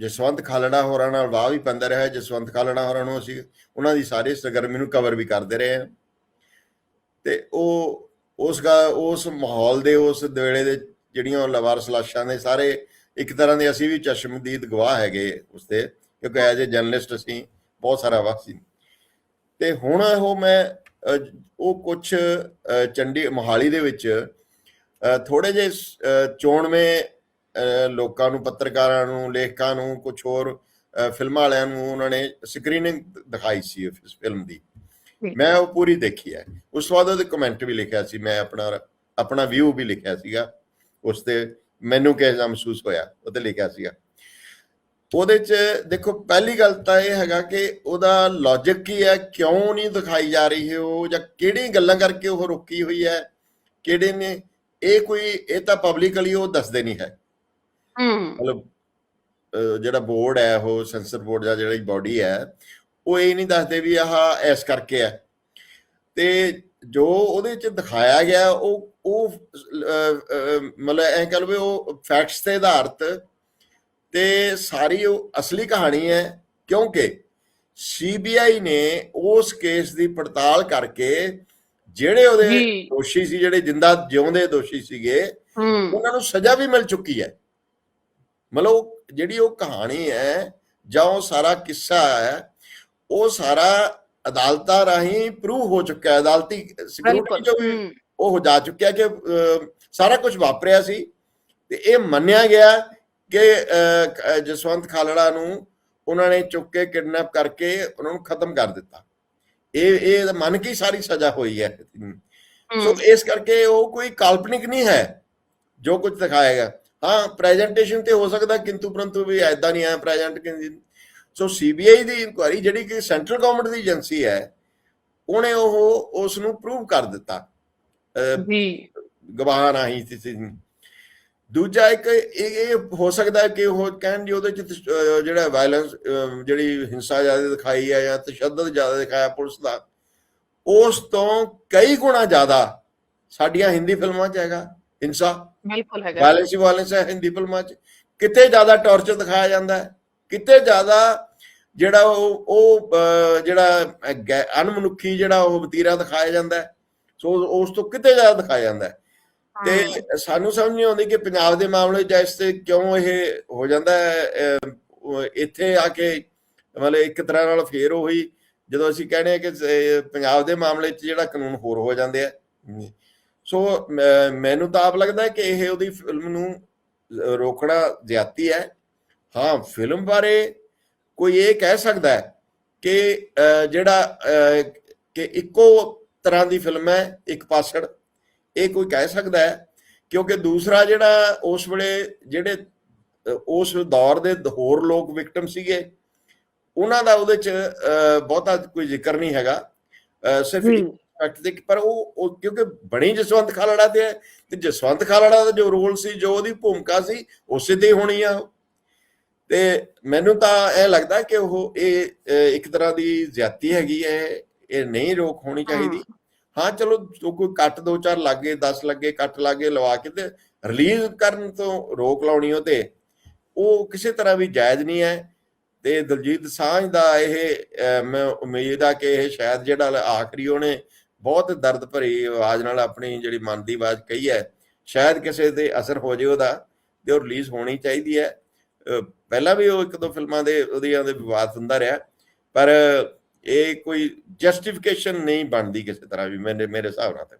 ਜਸਵੰਤ ਖਾਲੜਾ ਹੋਰਾਂ ਨਾਲ ਵਾਹ ਵੀ ਪੈਂਦਾ ਰਿਹਾ ਜਸਵੰਤ ਖਾਲੜਾ ਹੋਰਾਂ ਨੂੰ ਅਸੀਂ ਉਹਨਾਂ ਦੀ ਸਾਰੀ ਸਰਗਰਮੀ ਨੂੰ ਕਵਰ ਵੀ ਕਰਦੇ ਰਹੇ ਹਾਂ। ਤੇ ਉਹ ਉਸ ਗਾ, ਉਸ ਮਾਹੌਲ ਦੇ, ਉਸ ਵੇਲੇ ਦੇ ਜਿਹੜੀਆਂ ਲਵਾਰਸ ਲਾਸ਼ਾਂ ਦੇ ਸਾਰੇ ਇੱਕ ਤਰ੍ਹਾਂ ਦੇ ਅਸੀਂ ਵੀ ਚਸ਼ਮਦੀਦ ਗਵਾਹ ਹੈਗੇ ਉਸ ਤੇ ਕਿਉਂਕਿ ਐਜ਼ ਅ ਜਰਨਲਿਸਟ ਅਸੀਂ ਬਹੁਤ ਸਾਰਾ ਵਕਤ ਸੀ ਤੇ ਹੁਣ ਉਹ ਮੈਂ ਉਹ ਕੁਝ ਚੰਡੀ, ਮੋਹਾਲੀ ਦੇ ਵਿੱਚ ਥੋੜੇ ਜਿਹੇ ਚੋਣਵੇਂ ਲੋਕਾਂ ਨੂੰ ਪੱਤਰਕਾਰਾਂ ਨੂੰ ਲੇਖਕਾਂ ਨੂੰ ਕੁਝ ਹੋਰ ਫਿਲਮਾਂ ਵਾਲਿਆਂ ਨੂੰ ਉਹਨਾਂ ਨੇ ਸਕਰੀਨਿੰਗ ਦਿਖਾਈ ਸੀ ਇਸ ਫਿਲਮ ਦੀ। ਮੈਂ ਉਹ ਪੂਰੀ ਦੇਖੀ ਹੈ। ਉਸ ਤੋਂ ਬਾਅਦ ਉਹਦੇ ਕਮੈਂਟ ਵੀ ਲਿਖਿਆ ਸੀ। ਮੈਂ ਆਪਣਾ ਆਪਣਾ ਵਿਊ ਵੀ ਲਿਖਿਆ ਸੀਗਾ। ਉਸ ਤੇ ਮੈਨੂੰ ਕਿਹੋ ਮਹਿਸੂਸ ਹੋਇਆ ਉਹ ਤੇ ਲਿਖਿਆ ਸੀਗਾ। ਉਹਦੇ ਚ ਦੇਖੋ ਪਹਿਲੀ ਗੱਲ ਤਾਂ ਇਹ ਹੈਗਾ ਕਿ ਉਹਦਾ ਲੌਜੀਕ ਕੀ ਹੈ ਕਿਉਂ ਨਹੀਂ ਦਿਖਾਈ ਜਾ ਰਹੀ ਹੈ ਉਹ ਜਾਂ ਕਿਹੜੀ ਗੱਲਾਂ ਕਰਕੇ ਉਹ ਰੁਕੀ ਹੋਈ ਹੈ ਕਿਹੜੇ ਨੇ ਇਹ ਕੋਈ ਇਹ ਤਾਂ ਪਬਲਿਕਲੀ ਉਹ ਦੱਸਦੇ ਨਹੀਂ ਹੂੰ। ਮਤਲਬ ਜਿਹੜਾ ਬੋਰਡ ਹੈ ਉਹ ਸੈਂਸਰ ਬੋਰਡ ਜਾਂ ਜਿਹੜੀ ਬਾਡੀ ਹੈ ਉਹ ਇਹ ਨਹੀਂ ਦੱਸਦੇ ਵੀ ਆਹ ਇਸ ਕਰਕੇ ਹੈ। ਤੇ ਜੋ ਉਹਦੇ ਚ ਦਿਖਾਇਆ ਗਿਆ ਉਹ ਉਹ ਮਤਲਬ ਐਂ ਕਹ ਲਓ ਵੀ ਉਹ ਫੈਕਟਸ ਤੇ ਆਧਾਰਿਤ ਤੇ ਸਾਰੀ ਉਹ ਅਸਲੀ ਕਹਾਣੀ ਹੈ ਕਿਉਂਕਿ ਸੀਬੀਆਈ ਨੇ ਉਸ ਕੇਸ ਦੀ ਪੜਤਾਲ ਕਰਕੇ ਜਿਹੜੇ ਉਹਦੇ। ਦੋਸ਼ੀ ਸੀ ਜਿਹੜੇ ਜਿੰਦਾ ਜਿਉਂਦੇ ਦੋਸ਼ੀ ਸੀਗੇ ਉਹਨਾਂ ਨੂੰ ਸਜ਼ਾ ਵੀ ਮਿਲ ਚੁੱਕੀ ਹੈ। ਮਤਲਬ ਉਹ ਜਿਹੜੀ ਉਹ ਕਹਾਣੀ ਹੈ ਜਾਂ ਉਹ ਸਾਰਾ ਕਿੱਸਾ ਹੈ ਉਹ ਸਾਰਾ ਅਦਾਲਤਾਂ ਰਾਹੀਂ ਪ੍ਰੂਵ ਹੋ ਚੁੱਕਾ ਹੈ। ਅਦਾਲਤੀ ਸਿਕਿਉਰਿਟੀ ਜੋ ਵੀ ਉਹ ਹੋ ਜਾ ਚੁੱਕਿਆ ਕਿ ਸਾਰਾ ਕੁਝ ਵਾਪਰਿਆ ਸੀ ਤੇ ਇਹ ਮੰਨਿਆ ਗਿਆ ਕਿ ਜਸਵੰਤ ਖਾਲੜਾ ਨੂੰ ਉਹਨਾਂ ਨੇ ਚੁੱਕ ਕੇ ਕਿਡਨੈਪ ਕਰਕੇ ਉਹਨਾਂ ਨੂੰ ਖਤਮ ਕਰ ਦਿੱਤਾ। ਇਹ ਇਹ ਮੰਨ ਕੇ ਸਾਰੀ ਸਜ਼ਾ ਹੋਈ ਹੈ। ਸੋ ਇਸ ਕਰਕੇ ਉਹ ਕੋਈ ਕਾਲਪਨਿਕ ਨਹੀਂ ਹੈ ਜੋ ਕੁਝ ਦਿਖਾਏਗਾ ਹਾਂ ਪ੍ਰੈਜੈਂਟੇਸ਼ਨ ਤੇ ਹੋ ਸਕਦਾ ਕਿੰਤੂ ਪਰੰਤੂ ਵੀ ਐਦਾਂ ਨਹੀਂ ਹੈ ਪ੍ਰੈਜੈਂਟ ਸੋ ਸੀਬੀਆਈ ਦੀ ਇਨਕੁਆਇਰੀ ਜਿਹੜੀ ਕਿ ਸੈਂਟਰਲ ਗਵਰਨਮੈਂਟ ਦੀ ਏਜੰਸੀ ਹੈ ਉਹਨੇ ਉਹ ਉਸ ਨੂੰ ਪ੍ਰੂਵ ਕਰ ਦਿੱਤਾ। ਜੀ। ਗਵਾਹ ਰਾਹੀਂ ਸੀ ਦੂਜਾ ਇੱਕ ਇਹ ਹੋ ਸਕਦਾ ਕਿ ਉਹ ਕਹਿਣ ਜੀ ਉਹਦੇ ਚ ਜਿਹੜਾ ਵਾਇਲੈਂਸ ਜਿਹੜੀ ਹਿੰਸਾ ਜ਼ਿਆਦਾ ਦਿਖਾਈ ਹੈ ਜਾਂ ਤਸ਼ੱਦਦ ਜ਼ਿਆਦਾ ਦਿਖਾਇਆ ਪੁਲਿਸ ਦਾ ਉਸ ਤੋਂ ਕਈ ਗੁਣਾ ਜ਼ਿਆਦਾ ਸਾਡੀਆਂ ਹਿੰਦੀ ਫਿਲਮਾਂ 'ਚ ਹੈਗਾ। ਹਿੰਸਾ ਬਿਲਕੁਲ ਹੈਗਾ। ਵਾਇਲੈਂਸ ਹੀ ਵਾਇਲੈਂਸ ਹੈ ਹਿੰਦੀ ਫਿਲਮਾਂ 'ਚ। ਕਿਤੇ ਜ਼ਿਆਦਾ ਟੌਰਚਰ ਦਿਖਾਇਆ ਜਾਂਦਾ ਹੈ। ਕਿਤੇ ਜ਼ਿਆਦਾ ਜਿਹੜਾ ਉਹ ਉਹ ਜਿਹੜਾ ਅਣਮਨੁੱਖੀ ਜਿਹੜਾ ਉਹ ਵਤੀਰਾ ਦਿਖਾਇਆ ਜਾਂਦਾ ਸੋ ਉਸ ਤੋਂ ਕਿਤੇ ਜ਼ਿਆਦਾ ਦਿਖਾਇਆ ਜਾਂਦਾ ਤੇ ਸਾਨੂੰ ਸਮਝ ਨਹੀਂ ਆਉਂਦੀ ਕਿ ਪੰਜਾਬ ਦੇ ਮਾਮਲੇ 'ਚ ਇਸ ਤੇ ਕਿਉਂ ਇਹ ਹੋ ਜਾਂਦਾ ਹੈ ਇੱਥੇ ਆ ਕੇ ਮਤਲਬ ਇੱਕ ਤਰ੍ਹਾਂ ਨਾਲ ਫੇਰ ਉਹੀ ਜਦੋਂ ਅਸੀਂ ਕਹਿੰਦੇ ਆ ਕਿ ਪੰਜਾਬ ਦੇ ਮਾਮਲੇ 'ਚ ਜਿਹੜਾ ਕਾਨੂੰਨ ਹੋਰ ਹੋ ਜਾਂਦੇ ਆ। ਸੋ ਮੈਨੂੰ ਤਾਂ ਆਪ ਲੱਗਦਾ ਹੈ ਕਿ ਇਹ ਉਹਦੀ ਫਿਲਮ ਨੂੰ ਰੋਕਣਾ ਜ਼ਿਆਤੀ ਹੈ। ਹਾਂ ਫਿਲਮ ਬਾਰੇ ਕੋਈ ਇਹ ਕਹਿ ਸਕਦਾ ਹੈ ਕਿ ਜਿਹੜਾ ਕਿ ਇੱਕੋ ਤਰ੍ਹਾਂ ਦੀ ਫਿਲਮ ਹੈ ਇੱਕ ਪਾਸੜ। ਇਹ ਕੋਈ ਕਹਿ ਸਕਦਾ ਹੈ ਕਿਉਂਕਿ ਦੂਸਰਾ ਜਿਹੜਾ ਉਸ ਵੇਲੇ ਜਿਹੜੇ ਉਸ ਦੌਰ ਦੇ ਹੋਰ ਲੋਕ ਵਿਕਟਮ ਸੀਗੇ ਉਹਨਾਂ ਦਾ ਉਹਦੇ ਚ ਬਹੁਤਾ ਕੋਈ ਜ਼ਿਕਰ ਨਹੀਂ ਹੈਗਾ। ਸਿਰਫ ਜੀ ਫੈਕਟ ਦੇ ਪਰ ਉਹ ਕਿਉਂਕਿ ਬਣੀ ਜਸਵੰਤ ਖਾਲੜਾ ਤੇ ਹੈ ਤੇ ਜਸਵੰਤ ਖਾਲੜਾ ਦਾ ਜੋ ਰੋਲ ਸੀ ਜੋ ਉਹਦੀ ਭੂਮਿਕਾ ਸੀ ਉਸੇ ਤੇ ਹੋਣੀ ਆ। ਤੇ ਮੈਨੂੰ ਤਾਂ ਇਹ ਲੱਗਦਾ ਕਿ ਉਹ ਇਹ ਇੱਕ ਤਰ੍ਹਾਂ ਦੀ ਜ਼ਿਆਦਤੀ ਹੈਗੀ ਹੈ ਇਹ ਨਹੀਂ ਰੋਕ ਹੋਣੀ ਚਾਹੀਦੀ। ਹਾਂ। ਚਲੋ ਜੋ ਕੋਈ ਕੱਟ ਦੋ ਚਾਰ ਲੱਗੇ 10 ਲੱਗੇ ਕੱਟ ਲੱਗੇ ਲਵਾ ਕੇ ਤੇ ਰਿਲੀਜ਼ ਕਰਨ ਤੋਂ ਰੋਕ ਲਾਉਣੀ ਉਹ ਤੇ ਉਹ ਕਿਸੇ ਤਰ੍ਹਾਂ ਵੀ ਜਾਇਜ਼ ਨਹੀਂ ਹੈ। ਤੇ ਦਲਜੀਤ ਸਾਂਝ ਦਾ ਇਹ ਮੈਂ ਉਮੀਦ ਆ ਕਿ ਇਹ ਸ਼ਾਇਦ ਜਿਹੜਾ ਆਖਰੀ ਉਹਨੇ ਬਹੁਤ ਦਰਦ ਭਰੀ ਆਵਾਜ਼ ਨਾਲ ਆਪਣੀ ਜਿਹੜੀ ਮਨ ਦੀ ਆਵਾਜ਼ ਕਹੀ ਹੈ। ਸ਼ਾਇਦ ਕਿਸੇ ਤੇ ਅਸਰ ਹੋ ਜੇ ਉਹਦਾ ਤੇ ਉਹ ਰਿਲੀਜ਼ ਹੋਣੀ ਚਾਹੀਦੀ ਹੈ। ਪਹਿਲਾਂ ਵੀ ਉਹ ਇੱਕ ਦੋ ਫਿਲਮਾਂ ਦੇ ਉਹਦੀਆਂ ਦੇ ਵਿਵਾਦ ਹੁੰਦਾ ਰਿਹਾ, ਪਰ ਇਹ ਕੋਈ ਜਸਟੀਫਿਕੇਸ਼ਨ ਨਹੀਂ ਬਣਦੀ ਕਿਸੇ ਤਰ੍ਹਾਂ ਵੀ ਮੇਰੇ ਮੇਰੇ ਹਿਸਾਬ ਨਾਲ ਤਾਂ।